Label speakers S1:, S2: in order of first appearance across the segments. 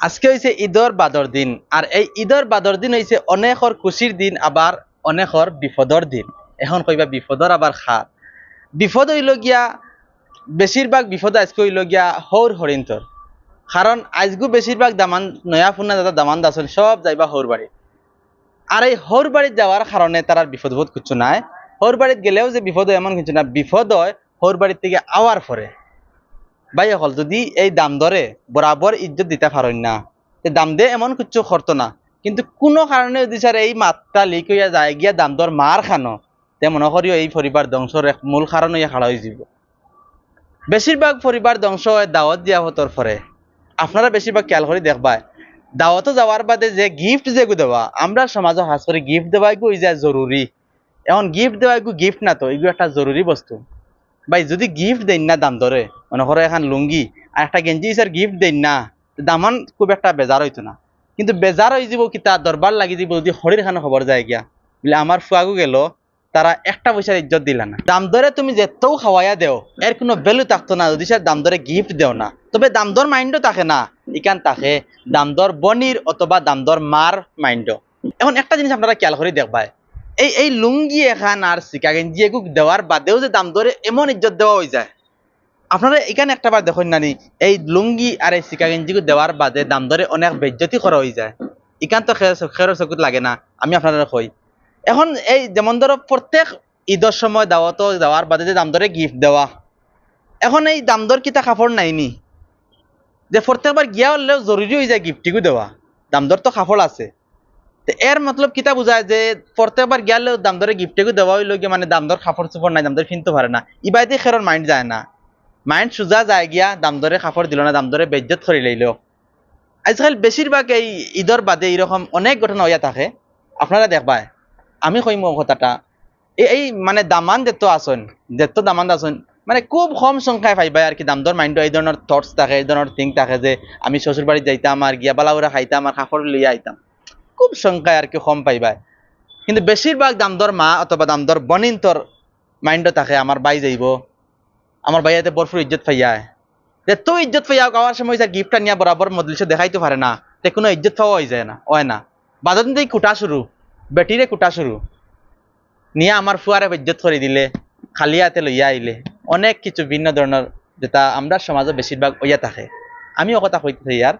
S1: আজকে হয়েছে ঈদর বাদর দিন, আর এই ঈদর বাদর দিন হয়েছে অনেকর খুশির দিন, আবার অনেকর বিপদর দিন। এখন কইবা বিপদর আবার খার বিপদ হইল গিয়া বেশিরভাগ বিপদ আজকে হইল গিয়া হৌর হরিন্তর কারণ আজগু বেশিরভাগ দামান, নয়া ফুনা দাদা দামান দাসন সব যাইবা হৌর বাড়ি আর এই হৌর বাড়িত যাওয়ার কারণে তার আর বিপদ বোধ কিছু নাই। হৌর বাড়িত গেলেও যে বিপদ এমন কিছু না বিপদ হয় হৌর বাড়ির থেকে আওয়ার পরে ভাই হল যদি এই দাম ধরে বরাবর ইজ্জত দিতে পারেন না দাম দে এমন কিছু করতো না। কিন্তু কোনো কারণে যদি স্যার এই মাত্রা লিক হইয়া যায়, গিয়া দাম দর মার খানো, তে মনে করিও এই পরিবার ধ্বংসর এক মূল কারণ হইয়া খাড়া হয়ে যাব। বেশিরভাগ পরিবার ধ্বংস হয় দাওয়াত দিয়া হতর পরে আপনারা বেশিরভাগ খেয়াল করে দেখবাই দাওয়াতে যাওয়ার বাদে যে গিফট যে দেওয়া আমরা সমাজে হাস করে গিফট দেওয়া এগু যা জরুরি এখন গিফট দেওয়া গিফট না তো এগুলো একটা জরুরি বস্তু। ভাই, যদি গিফট দেন না দাম ধরে, মনে করো এখন লুঙ্গি আর একটা গেঞ্জি স্যার গিফট দেন না, দামান খুব একটা বেজার হইতো না। কিন্তু বেজার হয়ে যাব কি, তার দরবার লাগি যাব যদি হরির খানে খবর যায় গিয়া। বলে আমার ফুয়াগু গেল, তারা একটা পয়সার ইজ্জত দিলা না। দাম দরে তুমি যেতেও খাওয়াইয়া দেও, এর কোনো ভ্যালু থাকতো না যদি স্যার দাম দরে গিফট দেও না। তবে দাম দর মাইন্ডও থাকে না ইকান থাকে দাম দর বনির অথবা দাম দর মার মাইন্ড এখন একটা জিনিস আপনারা খেয়াল করে দেখবাই এই এই লুঙ্গি এখান আর সিকা গেঞ্জি এগুক দেওয়ার বাদেও যে দাম দরে এমন ইজ্জত দেওয়া হয়ে যায়। আপনারা এখানে একটা বার দেখুন নানি, এই লুঙ্গি আর এই সিকা গেঞ্জিকে দেওয়ার বাদে দাম দরে অনেক বেজ্জতি করা হয়ে যায়। ইকান তো খের চকুত লাগে না, আমি আপনারা কই। এখন এই যেমন ধরো প্রত্যেক ঈদের সময় দাওয়াত দেওয়ার বাদে যে দাম দরে গিফট দেওয়া। এখন এই দাম দর কিতা কাপড় নাইনি যে প্রত্যেকবার গিয়া হলেও জরুরি হয়ে যায় গিফটিকও দেওয়া। দাম দর তো কাপড় আছে। এর মতলব কিতা বুঝায় যে প্রত্যেকবার গিয়ালে দাম দরে গিফটেকও দেওয়া হইল গিয়ে মানে দাম দর কাপড় চোপড় নাই, দাম দর কিনতে পারে না। ইবাইতে খেরর মাইন্ড যায় না। মাইন্ড সোজা যায় গিয়া দাম দরে কাপড় দিল না, দাম দরে বেজ্জত করে লইল। আজকাল বেশিরভাগ এই ঈদর বাদে এইরকম অনেক ঘটনা হইয়া থাকে। আপনারা দেখবায় আমি কইম কথাটা। এই মানে দামান যেত আসন যেত দামান আসন মানে খুব কম সংখ্যায় পাইবাই আর কি দাম দর মাইন্ড এই ধরনের থটস থাকে, এই ধরনের থিঙ্ক থাকে যে আমি শ্বশুর বাড়ি যাইতাম আর গিয়া বালাউরা খাইতাম আর কাপড় লইয়া আইতাম। খুব সংখ্যায় আর কি কম পাইবাই। কিন্তু বেশিরভাগ দাম দর মা অথবা দাম দর বনিন্তর মাইন্ড থাকে আমার বাই যাইব। আমার ভাইয়াতে বরফুর ইজ্জত ফাইয়ায় যে তো ইজ্জত ফাইয়া গাওয়ার সময় যে গিফটটা নিয়ে বরাবর মজলিসে দেখাইতে পারে না। তে কোনো ইজ্জত পাওয়া হয়ে যায় না, হয় না। বাদন দিয়ে কুটা শুরু বেটিরে কুটা শুরু নিয়ে আমার ফুয়ারে ইজ্জত করে দিলে, খালি হাতে লইয়া আইলে অনেক কিছু ভিন্ন ধরনের যেটা আমরা সমাজে বেশিরভাগ হইয়া থাকে। আমিও কথা কইতে ইয়ার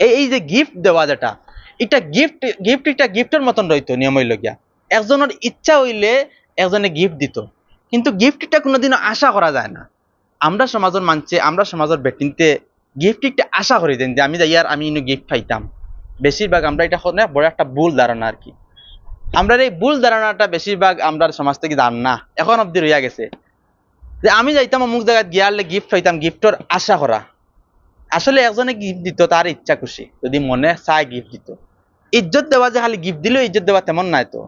S1: এই এই যে গিফট দেওয়া যেটা এটা গিফট গিফট এটা গিফটের মতন রইতো নিয়ম হইল গিয়া। একজনের ইচ্ছা হইলে একজনে গিফট দিত। কিন্তু গিফটটা কোনোদিনও আশা করা যায় না। আমরা সমাজের মানছে আমরা সমাজের বেটিনতে গিফট একটা আশা করি দেন যে আমি যাই আর আমি ইনো গিফট পাইতাম। বেশিরভাগ আমরা এটা অনেক বড় একটা ভুল ধারণা আর কি। আমরা এই ভুল ধারণাটা বেশিরভাগ আমরা সমাজ থেকে জান না। এখন অব্দি রইয়া গেছে। যে আমি যাইতাম অমুক জায়গায় গিয়ারলে গিফট পাইতাম গিফটর আশা করা। আসলে একজনে গিফট দিত, তার ইচ্ছা খুশি। যদি মনে চায় গিফট দিত। ইজ্জত দেওয়া যে খালি গিফট দিলেও ইজ্জত দেওয়া তেমন নাই তো।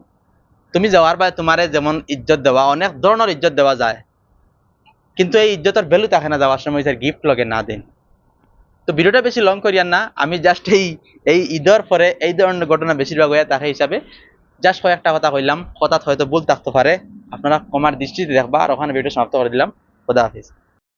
S1: তুমি যাওয়ার পরে তোমারে যেমন ইজ্জত দেওয়া, অনেক ধরনের ইজ্জত দেওয়া যায়। কিন্তু এই ইজ্জতের ভ্যালু থাকে না যাওয়ার সময় গিফট লগে না দেন। তো ভিডিওটা বেশি লং করিয়ান না। আমি জাস্ট এই এই ঈদের পরে এই ধরনের ঘটনা বেশিরভাগ হয়ে থাকে হিসাবে জাস্ট কয়েকটা কথা কইলাম। হঠাৎ হয়তো ভুল থাকতে পারে। আপনারা কমার দৃষ্টিতে দেখবা। আর ওখানে ভিডিও সমাপ্ত করে দিলাম। খোদা হাফিজ।